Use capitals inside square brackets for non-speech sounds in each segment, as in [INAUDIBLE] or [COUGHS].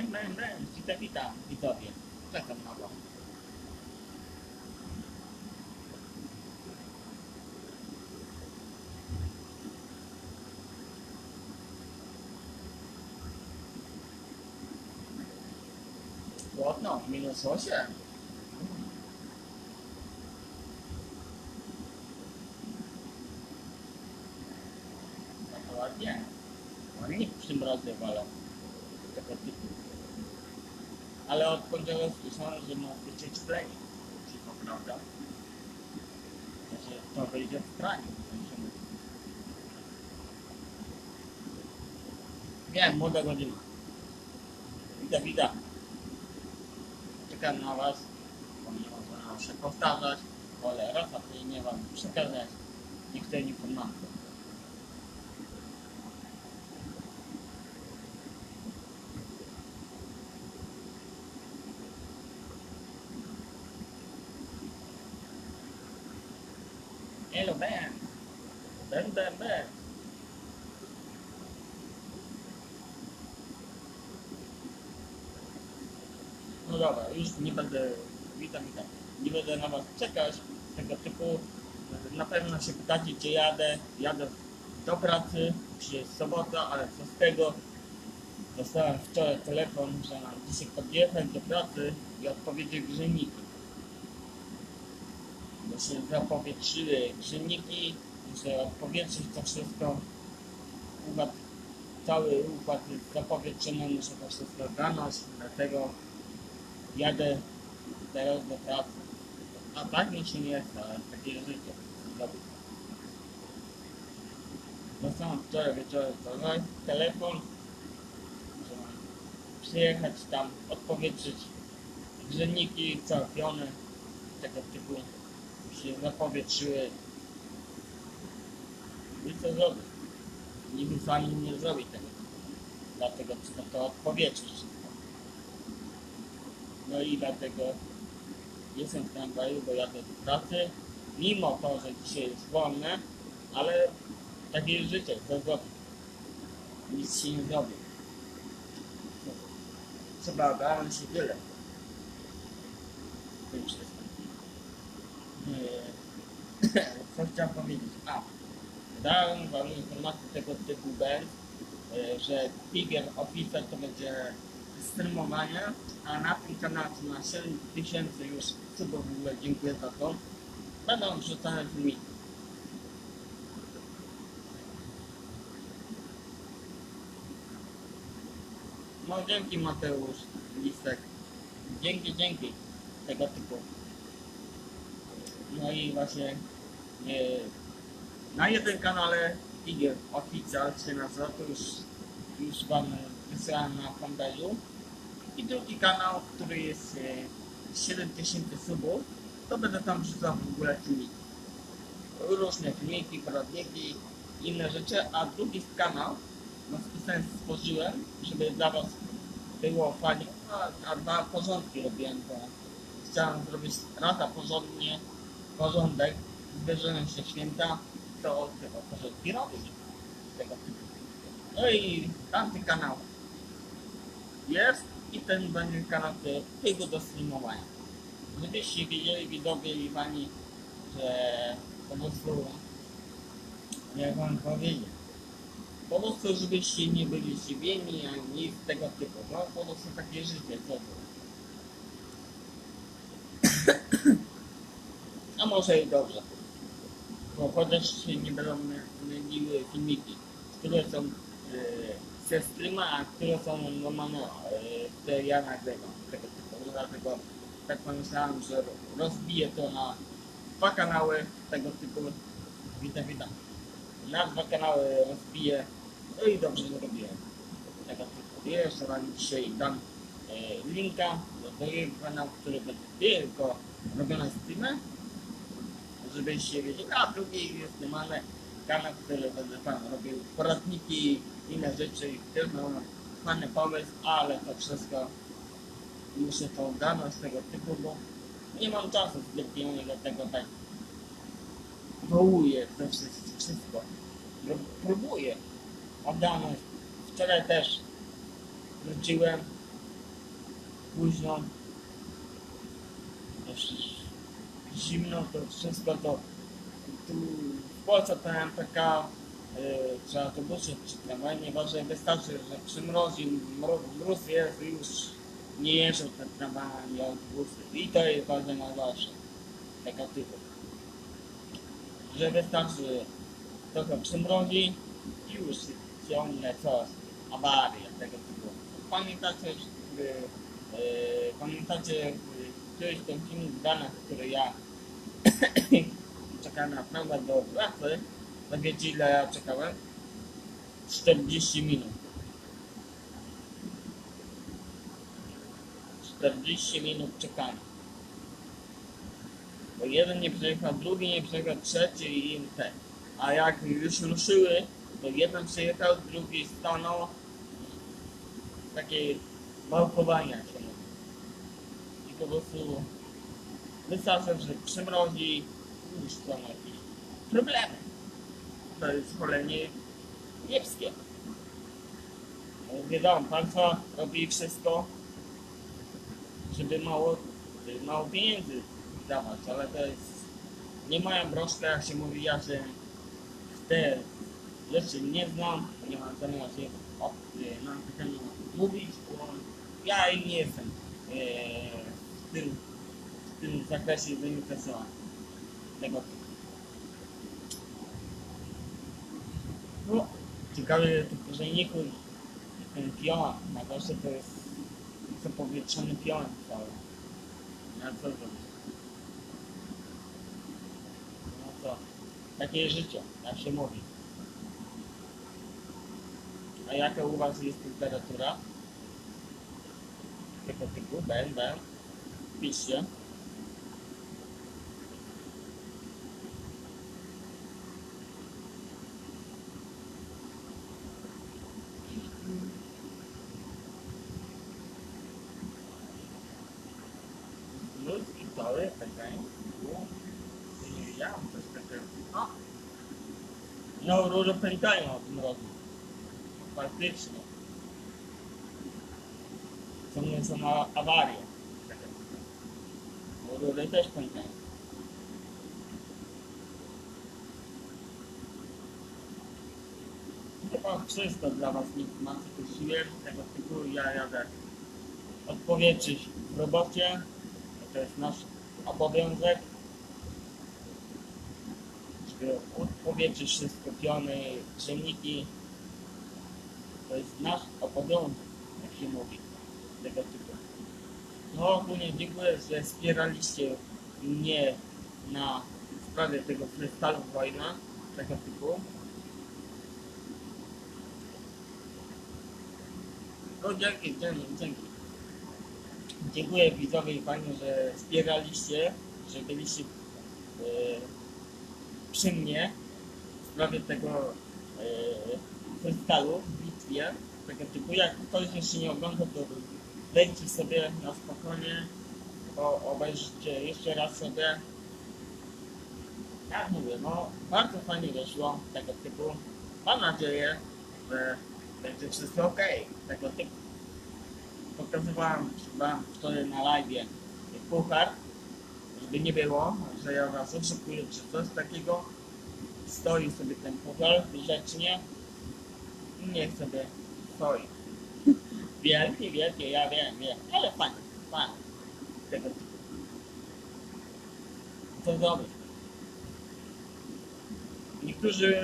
Ben, ben, ben, wita, wita, widzowie. Czekam na was. Płotno, minus 8. No to ładnie. Ładnie przymrozy walą. Tego typu. Ale od poniedziałku słyszałem, że ma być cieplej. Czy to prawda? Że to wyjdzie w praniu. Wiem, młoda godzina. Witam, witam. Czekam na was. Bo nie można się powtarzać. Wolę rafatywnie wam przekazać niektóre informacje. Hello. Ben, Ben, Ben. No dobra, już nie będę, witam, witam, nie będę na was czekać, tego typu, na pewno się pytacie, gdzie jadę, jadę do pracy, jest sobota, ale co z tego, dostałem wczoraj telefon, że mam dzisiaj podjechać do pracy i odpowiedzieć grzejniki. Bo się zapowietrzyły grzejniki, muszę odpowietrzyć to wszystko, układ, cały układ zapowietrzony, muszę to wszystko zanąć, dlatego jadę teraz do pracy. A tak mi się nie chce, ale takie życie. Dobra. Dostałem wczoraj wieczorem telefon, telefon, że mam przyjechać tam, odpowietrzyć grzejniki całpione, tego typu się zapowietrzyły. I co zrobić? Niby sami nie zrobi tego. Dlatego trzeba to odpowietrzyć. No i dlatego jestem w tramwaju, bo jadę do pracy. Mimo to, że dzisiaj jest wolne, ale takie jest życie, co zrobić? Nic się nie zrobi. Trzeba ogarnąć się tyle. Co chciałem powiedzieć? A, dałem wam informację tego typu Ben, e, że Tiger Officer to będzie streamowanie, a na tym kanale ma 7 tysięcy już subów w ogóle dziękuję za to. Będą wrzucane filmiki. No dzięki Mateusz, Listek. Dzięki, dzięki. Tego typu. No i właśnie e, na jednym kanale Tiger Official się nazywa, to już, już wam wysyłałem na fanpage'u. I drugi kanał, który jest e, 7000 subów, to będę tam wrzucał w ogóle filmiki. Różne filmiki, poradniki, inne rzeczy, a drugi kanał no spisałem, stworzyłem, żeby dla was było fajnie, a, a dwa porządki robiłem, bo chciałem zrobić raz a porządnie, porządek, zbliżają się święta, to chyba porządki robić. Tego typu. No i tamty kanał jest i ten będzie kanał tylko do streamowania. Żebyście wiedzieli, widzowie i pani, że po prostu, jak wam powiedzieć, po prostu żebyście nie byli zdziwieni, ani nic tego typu. No po prostu takie życie, co to. A może i dobrze. Bo chociaż się nie będą myliły filmiki, które są e, ze streama, a które są normalne, e, które ja nagrywam. Tego typu. No Dlatego tak pomyślałem, że rozbiję to na dwa kanały tego typu. Witam, witam. Na dwa kanały rozbiję. No i dobrze zrobiłem. Tego typu. Jeszcze wam dzisiaj dam e, linka do drugiego kanału, który będzie tylko robione streamy żebyście wiedzieli, a drugi jest normalny kanał, który będę tam robił poradniki, inne rzeczy, też mam fajny pomysł, ale to wszystko muszę to ogarnąć tego typu, bo nie mam czasu zbytnio, dlatego tak wołuję to wszystko. Pró- próbuję ogarnąć. Wczoraj też wróciłem późno. Też zimno, to wszystko to tu w Polsce to MPK y, czy autobusie, czy tramwaj, nieważne, wystarczy, że przymrozi, mróz, mróz jest już nie jeżdżą te tramwaje i autobusy. I to jest bardzo najważniejsze tego typu. Że wystarczy trochę przymrozi i już ciągle coś, awaria tego typu. Pamiętacie, y, y, pamiętacie któryś ten film w Danach, który ja [COUGHS] czekałem na tramwaj do pracy, to wiecie ile ja czekałem? 40 minut. 40 minut czekania. Bo jeden nie przejechał, drugi nie przejechał, trzeci i ten. A jak już ruszyły, to jeden przejechał, drugi stanął. Takie małpowania się po prostu wystarczy, że przymrozi już są jakieś problemy. To jest szkolenie kiepskie. Wiadomo, państwo robi wszystko, żeby mało, mało pieniędzy dawać, ale to jest, nie mają broszka, jak się mówi, ja się te rzeczy nie znam, nie mam zamiaru się o, e, na ten temat mówić, bo ja nie jestem e, w, tym, w tym zakresie zainteresowany tego typu. No, ciekawe tylko, że nie kur, ten pion, na goście to jest zapowietrzony pion cały. Na co zrobić? No co? Takie życie, jak się mówi. A jaka u Was jest temperatura? Tego typu, ben. Piszcie. Ludzki cały, czekaj. Nie, Ja mam coś takiego. O! No, róże pękają o tym roku. Faktycznie. Co mnie są rury też pękają. Chyba wszystko dla Was informacji puściłem. Tego typu ja jadę odpowiedzieć w robocie. To jest nasz obowiązek. Odpowiedzieć wszystko, piony, grzejniki. To jest nasz obowiązek, jak się mówi, tego typu. No ogólnie dziękuję, że wspieraliście mnie na sprawie tego freestylu wojna, tego typu. No dzięki, dzięki, dzięki. Dziękuję widzowie i Panie, że wspieraliście, że byliście e, przy mnie w sprawie tego e, freestylu w bitwie, tego typu. Jak ktoś jeszcze nie ogląda, to wejdźcie sobie na spokojnie, o, obejrzyjcie jeszcze raz sobie. Jak mówię, no bardzo fajnie wyszło tego typu. Mam nadzieję, że będzie wszystko ok tego typu. Pokazywałem chyba wczoraj na live puchar, żeby nie było, że ja was oszukuję czy coś takiego. Stoi sobie ten puchar grzecznie i niech sobie stoi. Wielkie, wielkie, ja wiem, wiem, ale fajnie, fajnie. Tego. Co zrobić? Niektórzy...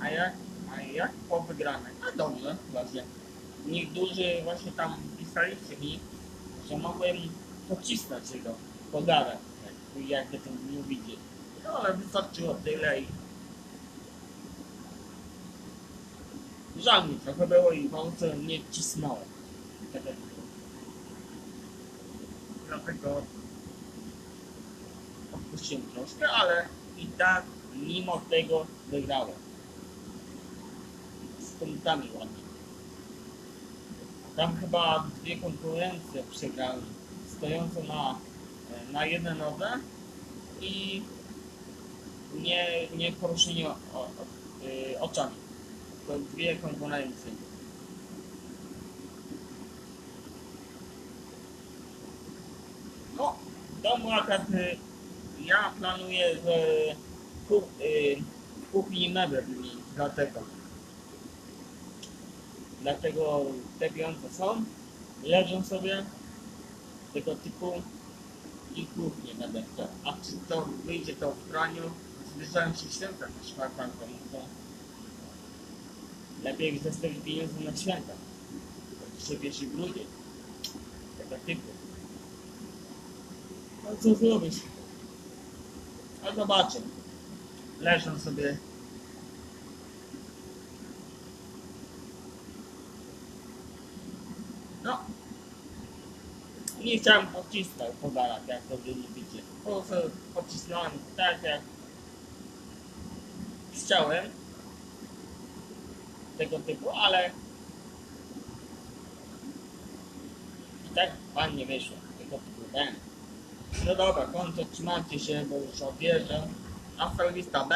A jak, a jak po? A dobrze, właśnie. Niektórzy właśnie tam pisaliście mi, że mogłem pocisnąć jego podarę, jak, jakby to mówicie. No ale wystarczyło tyle Żal mi trochę było i palce nie cisnąłem. Dlatego odpuściłem troszkę, ale i tak mimo tego wygrałem. Z punktami ładnie. Tam chyba dwie konkurencje przegrałem. Stojące na, na jednej nodze i nie, nie poruszenie o, o, y, oczami con dwie komponenty. No, dom akurat y, ja planuję, że kuch, y, kuchni mebel mi dlatego. Dlatego te pieniądze są, leżą sobie tego typu i kuchnie mebel. A czy to wyjdzie to w praniu? Zbliżają się święta na szwartanką, to lepiej zostawić pieniądze na święta. Dzisiaj pierwszy grudzień. Tego typu. No co zrobić? A zobaczę. Leżą sobie. No. Nie chciałem pocisnąć podarać, jak to wy lubicie. Po prostu pocisnąłem tak, jak chciałem. Tego typu, ale i tak fajnie wyszło. Tego typu ben. No dobra, kończę, trzymajcie się, bo już odjeżdżam. Hasta la vista.